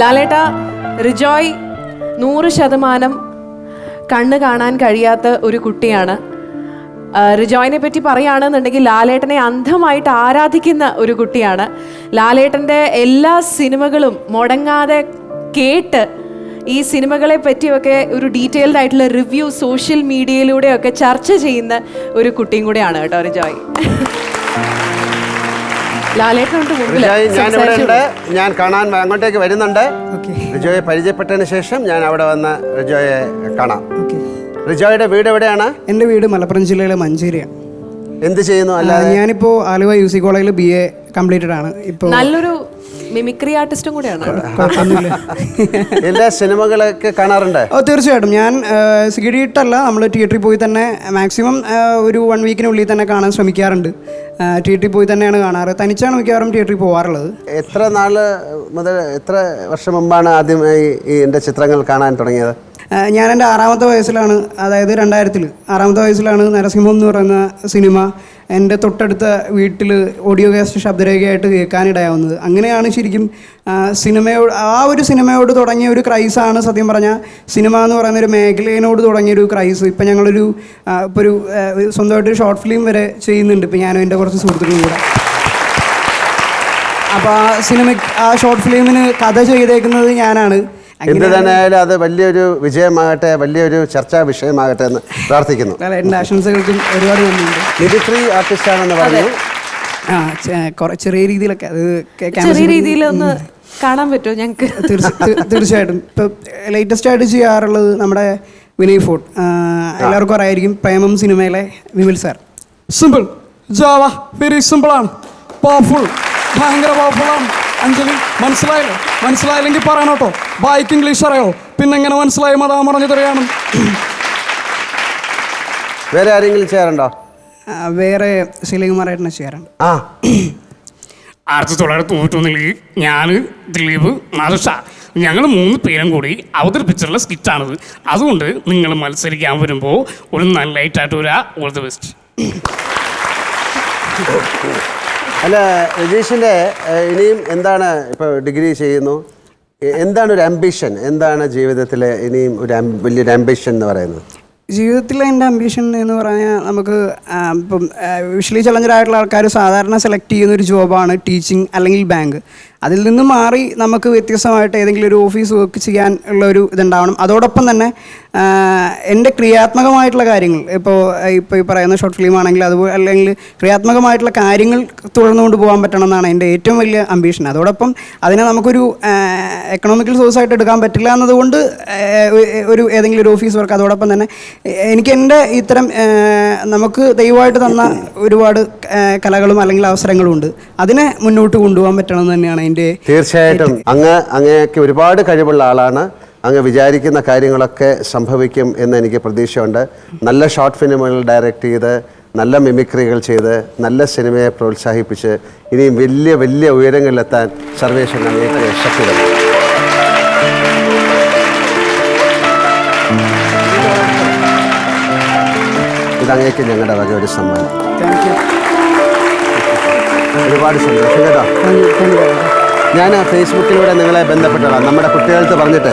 ലാലേട്ട റിജോയ് നൂറ് ശതമാനം കണ്ണ് കാണാൻ കഴിയാത്ത ഒരു കുട്ടിയാണ്. റിജോയിനെ പറ്റി പറയുകയാണെന്നുണ്ടെങ്കിൽ ലാലേട്ടനെ അന്ധമായിട്ട് ആരാധിക്കുന്ന ഒരു കുട്ടിയാണ്. ലാലേട്ടന്റെ എല്ലാ സിനിമകളും മുടങ്ങാതെ കേട്ട് ഈ സിനിമകളെ പറ്റിയൊക്കെ ഒരു ഡീറ്റെയിൽഡ് ആയിട്ടുള്ള റിവ്യൂ സോഷ്യൽ മീഡിയയിലൂടെയൊക്കെ ചർച്ച ചെയ്യുന്ന ഒരു കുട്ടിയും കൂടെയാണ് കേട്ടോ റിജോയ്. ലാലേട്ടനുണ്ട് റിജോയ് ഞാൻ ഇവിടെ ഉണ്ട്. ഞാൻ കാണാൻ അങ്ങോട്ടേക്ക് വരുന്നുണ്ട്. ഓക്കെ. റിജോയെ പരിചയപ്പെട്ടതിന് ശേഷം ഞാൻ അവിടെ വന്ന് റിജോയെ കാണാം. ഓക്കെ. റിജോയുടെ വീട് എവിടെയാണ്? എന്റെ വീട് മലപ്പുറം ജില്ലയിലെ മഞ്ചേരിയാണ്. എന്ത് ചെയ്യുന്നു? അല്ല ഞാനിപ്പോ ആലുവ യു സി കോളേജിൽ ബി എ കംപ്ലീറ്റഡ് ആണ്. ഇപ്പോൾ നല്ലൊരു മിമിക്രി ആർട്ടിസ്റ്റും കൂടെയാണ്. എല്ലാ സിനിമകളൊക്കെ കാണാറുണ്ട്? ഓ തീർച്ചയായിട്ടും. ഞാൻ സിഗിഡിയിട്ടല്ല നമ്മൾ തിയേറ്ററിൽ പോയി തന്നെ മാക്സിമം ഒരു വൺ വീക്കിനുള്ളിൽ തന്നെ കാണാൻ ശ്രമിക്കാറുണ്ട്. തിയേറ്ററിൽ പോയി തന്നെയാണ് കാണാറ്. തനിച്ചാണ് മിക്കവാറും തിയേറ്ററിൽ പോകാറുള്ളത് എത്ര നാൾ മുതൽ എത്ര വർഷം മുമ്പാണ് ആദ്യമായി ഈ എന്റെ ചിത്രങ്ങൾ കാണാൻ തുടങ്ങിയത്? ഞാൻ എന്റെ ആറാമത്തെ വയസ്സിലാണ് അതായത് രണ്ടായിരത്തിൽ ആറാമത്തെ വയസ്സിലാണ് നരസിംഹം എന്ന് പറയുന്ന സിനിമ എന്റെ തൊട്ടടുത്ത വീട്ടിൽ ഓഡിയോ കാസ്റ്റ് ശബ്ദരേഖയായിട്ട് കേൾക്കാനിടയാവുന്നത്. അങ്ങനെയാണ് ശരിക്കും സിനിമയോട് ആ ഒരു സിനിമയോട് തുടങ്ങിയ ഒരു ക്രൈസാണ് സത്യം പറഞ്ഞാൽ സിനിമ എന്ന് പറയുന്ന ഒരു മേഖലയോട് തുടങ്ങിയ ഒരു ക്രൈസ് ഇപ്പം ഞങ്ങളൊരു ഇപ്പോൾ ഒരു സ്വന്തമായിട്ട് ഷോർട്ട് ഫിലിം വരെ ചെയ്യുന്നുണ്ട്. ഇപ്പം ഞാനും എന്റെ കുറച്ച് സുഹൃത്തുക്കളും കൂടെ. അപ്പോൾ ആ സിനിമ ആ ഷോർട്ട് ഫിലിമിന് കഥ ചെയ്തേക്കുന്നത് ഞാനാണ്. എന്ത് തന്നെയായാലും അത് വലിയൊരു വിജയമാകട്ടെ വലിയൊരു ചർച്ചാ വിഷയമാകട്ടെ എന്ന് പ്രാർത്ഥിക്കുന്നു. ആശംസകൾക്കും ഒരുപാട് നന്ദിയുണ്ട്. പറഞ്ഞു. ആ ചെറിയ രീതിയിലൊക്കെ അത് ചെറിയ രീതിയിലൊന്ന് രീതിയിൽ ഒന്ന് കാണാൻ പറ്റുമോ ഞങ്ങൾക്ക് തീർച്ചയായിട്ടും. ഇപ്പം ലേറ്റസ്റ്റ് ആയിട്ട് ചെയ്യാറുള്ളത് നമ്മുടെ വിനയ് ഫോർട്ട് എല്ലാവർക്കും അറിയായിരിക്കും പ്രേമം സിനിമയിലെ Vimal sir. Simple Java very simple ആണ്. പവർഫുൾ ഭയങ്കര പവർഫുൾ ആണ്. അഞ്ജലി മനസ്സിലായില്ലേ? മനസ്സിലായില്ലെങ്കിൽ പറയണോട്ടോ ബായിക്ക് ഇംഗ്ലീഷ് അറിയോ പിന്നെ എങ്ങനെ മനസ്സിലായി മതാ പറഞ്ഞു തരികയാണ് വേറെ ആരെങ്കിലും ചെയ്യാറുണ്ടോ വേറെ ശൈലകുമാറായിട്ടാണ് ചെയ്യാറുണ്ട് ആ. ആയിരത്തി തൊള്ളായിരത്തി തൊണ്ണൂറ്റൊന്നിൽ ഞാൻ ദിലീപ് നാദുഷ ഞങ്ങൾ മൂന്ന് പേരും കൂടി അവതരിപ്പിച്ചിട്ടുള്ള സ്കിറ്റാണിത്. അതുകൊണ്ട് നിങ്ങൾ മത്സരിക്കാൻ വരുമ്പോൾ ഒരു നല്ല ലൈറ്റായിട്ട് വരാ ഓൾ ദി ബെസ്റ്റ്. അല്ല രജീഷിന്റെ ഇനിയും എന്താണ് ഇപ്പോൾ ഡിഗ്രി ചെയ്യുന്നു? എന്താണ് ഒരു അംബിഷൻ എന്താണ് ജീവിതത്തിലെ ഇനിയും ഒരു വലിയൊരു അംബിഷൻ എന്ന് പറയുന്നത്? ജീവിതത്തിലെ എന്റെ അംബിഷൻ എന്ന് പറഞ്ഞാൽ നമുക്ക് ഇപ്പം വിഷ്വലി ചലഞ്ചറായിട്ടുള്ള ആൾക്കാർ സാധാരണ സെലക്ട് ചെയ്യുന്ന ഒരു ജോബാണ് ടീച്ചിങ് അല്ലെങ്കിൽ ബാങ്ക് അതിൽ നിന്ന് മാറി നമുക്ക് വ്യത്യസ്തമായിട്ട് ഏതെങ്കിലും ഒരു ഓഫീസ് വർക്ക് ചെയ്യാൻ ഉള്ള ഒരു ഇതുണ്ടാവണം. അതോടൊപ്പം തന്നെ എന്റെ ക്രിയാത്മകമായിട്ടുള്ള കാര്യങ്ങൾ ഇപ്പോൾ ഇപ്പോൾ ഈ പറയുന്ന ഷോർട്ട് ഫിലിം ആണെങ്കിൽ അതുപോലെ അല്ലെങ്കിൽ ക്രിയാത്മകമായിട്ടുള്ള കാര്യങ്ങൾ തുടർന്നുകൊണ്ട് പോകാൻ പറ്റണം എന്നാണ് എന്റെ ഏറ്റവും വലിയ അംബീഷൻ അതോടൊപ്പം അതിനെ നമുക്കൊരു എക്കണോമിക്കൽ സോഴ്സ് ആയിട്ട് എടുക്കാൻ പറ്റില്ല എന്നതുകൊണ്ട് ഒരു ഏതെങ്കിലും ഒരു ഓഫീസ് വർക്ക് അതോടൊപ്പം തന്നെ എനിക്ക് എന്റെ ഇത്തരം നമുക്ക് ദൈവമായിട്ട് തന്ന ഒരുപാട് കലകളും അല്ലെങ്കിൽ അവസരങ്ങളും ഉണ്ട്. അതിനെ മുന്നോട്ട് കൊണ്ടുപോകാൻ പറ്റണം എന്ന് തന്നെയാണ് എന്റെ തീർച്ചയായിട്ടും. അങ്ങ് അങ്ങേക്ക് ഒരുപാട് കഴിവുള്ള ആളാണ്. അങ്ങ് വിചാരിക്കുന്ന കാര്യങ്ങളൊക്കെ സംഭവിക്കും എന്ന് എനിക്ക് പ്രതീക്ഷയുണ്ട്. നല്ല ഷോർട്ട് ഫിലിമുകൾ ഡയറക്റ്റ് ചെയ്ത് നല്ല മിമിക്രികൾ ചെയ്ത് നല്ല സിനിമയെ പ്രോത്സാഹിപ്പിച്ച് ഇനിയും വലിയ വലിയ ഉയരങ്ങളിലെത്താൻ സർവേശ്വരൻ അങ്ങേക്ക് ശക്തി ഇതങ്ങേക്ക് ഞങ്ങളുടെ വക ഒരു സമ്മാനം. ഒരുപാട് സന്തോഷം. കേട്ടോ? ഞാൻ ഫേസ്ബുക്കിലൂടെ നിങ്ങളെ ബന്ധപ്പെട്ടതാണ് നമ്മുടെ കുട്ടികൾക്ക് പറഞ്ഞിട്ട്.